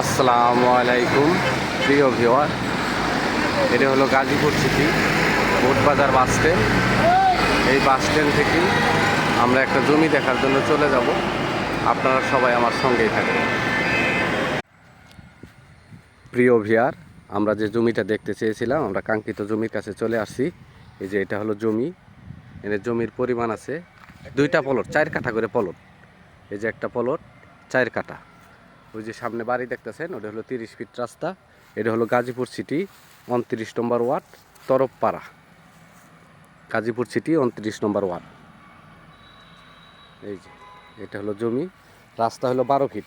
আসসালামু আলাইকুম, প্রিয় ভিওয়ার এটা হলো Gazipur city, Botbazar bus stand. এই বাস স্ট্যান্ড থেকেই আমরা একটা জমি দেখার জন্য চলে যাব। আপনারা সবাই আমার সঙ্গেই থাকবেন। প্রিয় ভিয়ার আমরা যে জমিটা দেখতে চেয়েছিলাম, আমরা কাঙ্ক্ষিত জমির কাছে চলে আসছি। এই যে এটা হলো জমি। এর জমির পরিমাণ আছে দুইটা পলট, চার কাঠা করে পলট। এই যে একটা পলট, চার কাঠা। ওই যে সামনে বাড়ি দেখতেছেন ওটা হলো তিরিশ ফিট রাস্তা। এটা হলো গাজীপুর সিটি উনত্রিশ নম্বর ওয়ার্ড তরফপাড়া। গাজীপুর সিটি উনত্রিশ নম্বর ওয়ার্ড। এই যে এটা হলো জমি। রাস্তা হলো বারো ফিট।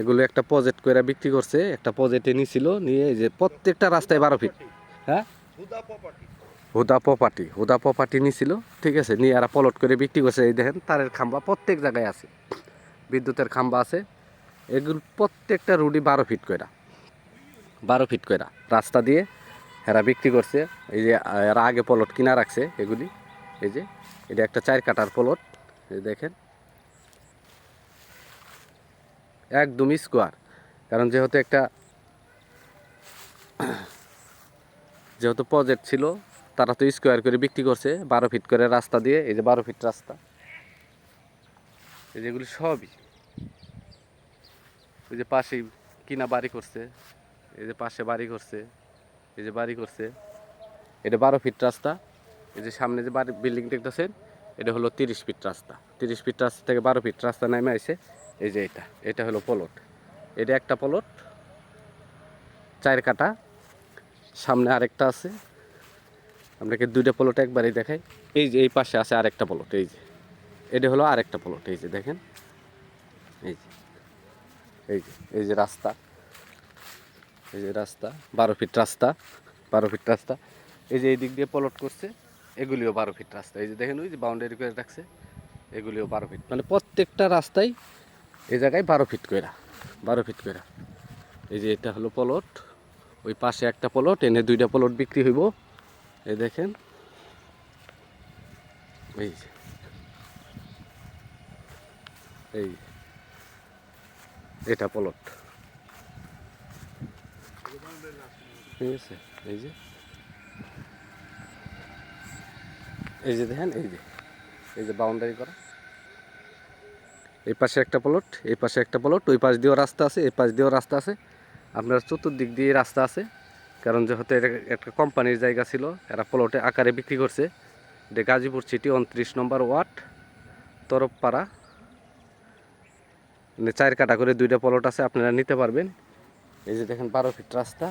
এগুলো একটা প্রজেক্ট করে বিক্রি করছে একটা প্রজেক্টে নিয়েছিল নিয়ে এই যে প্রত্যেকটা রাস্তায় বারো ফিট। হ্যাঁ? হুদা প্রপার্টি হুদা প্রপার্টি নিয়েছিল ঠিক আছে? নিয়ে এরা পলট করে বিক্রি করছে এই দেখেন তারের খাম্বা প্রত্যেক জায়গায় আছে। বিদ্যুতের খাম্বা আছে এগুলো প্রত্যেকটা রুডি বারো ফিট কইরা। বারো ফিট কইরা। রাস্তা দিয়ে এরা বিক্রি করছে। এই যে, এরা আগে পলট কিনা রাখছে এগুলি। এই যে, এটা একটা চার কাটার পলট। এই দেখেন। একদম স্কোয়ার। কারণ যেহেতু একটা যেহেতু প্রজেক্ট ছিল, তারা তো স্কোয়ার করে বিক্রি করছে বারো ফিট করে রাস্তা দিয়ে। এই যে বারো ফিট রাস্তা। এই যেগুলি সবই। ওই যে পাশেই কিনা বাড়ি করছে, এই যে পাশে বাড়ি করছে, এই যে বাড়ি করছে। এটা বারো ফিট রাস্তা, এই যে সামনে যে বাড়ি, বিল্ডিং দেখতেছেন, এটা হলো তিরিশ ফিট রাস্তা। তিরিশ ফিট রাস্তা থেকে বারো ফিট রাস্তা নেমে আসে এই যে এটা এটা হলো পলট এটা একটা পলট চার কাটা, সামনে আরেকটা আছে। আপনাকে দুইটা পলট একবারই দেখাই। এই যে এই পাশে আছে আরেকটা পলট এই যে। এটা হলো আরেকটা পলট এই যে দেখেন। এই যে। এই যে এই যে রাস্তা। এই যে রাস্তা, বারো ফিট রাস্তা, বারো ফিট রাস্তা। এই যে এই দিক দিয়ে পলট করছে, এগুলিও বারো ফিট রাস্তা। এই যে দেখেন, ওই যে বাউন্ডারি করে রাখছে, এগুলিও বারো ফিট। মানে প্রত্যেকটা রাস্তায় এই জায়গায় বারো ফিট কইরা, বারো ফিট কইরা। এই যে এটা হলো পলট ওই পাশে একটা পলট এনে দুইটা পলট বিক্রি হইব। এই দেখেন, এই এই এটা পলট ঠিক আছে? এই যে। এই যে দেখেন, এই যে। এই যে বাউন্ডারি করা। এই পাশে একটা প্লট এই পাশে একটা প্লট ওই পাশ দিয়েও রাস্তা আছে, এই পাশ দিয়েও রাস্তা আছে। আপনার চতুর্দিক দিয়ে রাস্তা আছে। কারণ যেহেতু এটা একটা কোম্পানির জায়গা ছিল, এরা প্লটে আকারে বিক্রি করছে। এটা গাজীপুর সিটি উনত্রিশ নম্বর ওয়ার্ড তরফপাড়া মানে চার কাটা করে দুইটা প্লট আছে, আপনারা নিতে পারবেন। এই যে দেখেন বারো ফিট রাস্তা,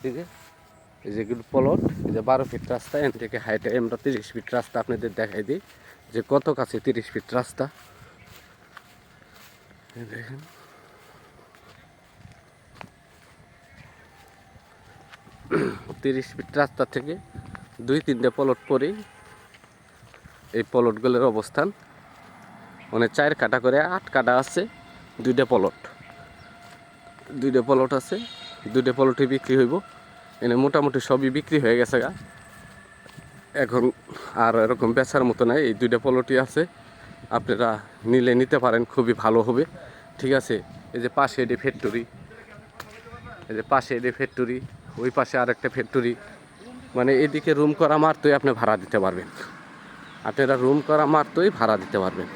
ঠিক আছে? এই যেগুলো প্লট এই যে বারো ফিট রাস্তা এন থেকে হাইটে আমরা তিরিশ ফিট রাস্তা আপনাদের দেখাই দিই। যে কত কাছে তিরিশ ফিট রাস্তা। দেখেন। তিরিশ ফিট রাস্তা থেকে দুই তিনটে প্লট পরেই এই প্লটগুলোর অবস্থান। মানে চার কাটা করে আট কাটা আছে। দুইটা প্লট। দুইটা প্লট আছে, দুইটা প্লটই বিক্রি হইব। এনে মোটামুটি সবই বিক্রি হয়ে গেছে গা। এখন আর এরকম বেচার মতো নাই, এই দুইটা প্লটই আছে। আপনারা নিলে নিতে পারেন, খুবই ভালো হবে। ঠিক আছে, এই যে পাশে এটি ফ্যাক্টরি এই যে পাশে এটি ফ্যাক্টরি ওই পাশে আর একটা ফ্যাক্টরি মানে এদিকে রুম করা মারতই আপনি ভাড়া দিতে পারবেন। আপনারা রুম করা মারতই ভাড়া দিতে পারবেন।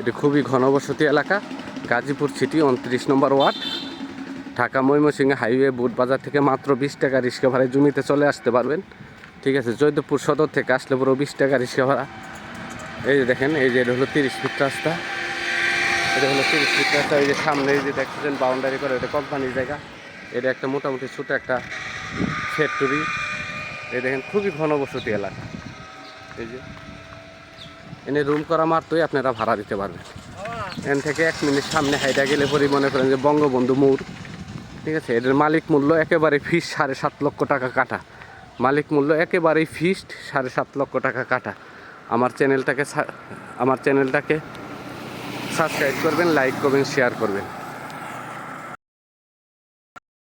এটি খুবই ঘনবসতি এলাকা, গাজীপুর সিটি, উনত্রিশ নম্বর ওয়ার্ড। ঢাকা ময়মনসিংহ হাইওয়ে বুট বাজার থেকে মাত্র বিশ টাকা রিক্সা ভাড়ায় জমিতে চলে আসতে পারবেন। ঠিক আছে, জয়দেবপুর সদর থেকে আসলে পুরো বিশ টাকা রিক্সা ভাড়া। এই যে দেখেন, এই যে এটা হলো তিরিশ ফিট রাস্তা। এটা হলো তিরিশ ফিট রাস্তা। এই যে সামনে এই যে দেখতেছেন বাউন্ডারি করে এটা কোম্পানির জায়গা। এটা একটা মোটামুটি ছোটো একটা ফ্যাক্টরি এই দেখেন, খুবই ঘনবসতি এলাকা। এই যে এনে রুম করা মাত্রই আপনারা ভাড়া দিতে পারবেন। এন থেকে এক মিনিট সামনে হাইটা গেলে পরে মনে করেন যে বঙ্গবন্ধু মূর ঠিক আছে? এটার মালিক মূল্য একেবারে ফিস সাড়ে সাত লক্ষ টাকা কাটা। মালিক মূল্য একেবারেই ফিস্ট সাড়ে সাত লক্ষ টাকা কাটা। আমার চ্যানেলটাকে আমার চ্যানেলটাকে সাবস্ক্রাইব করবেন লাইক করবেন শেয়ার করবেন।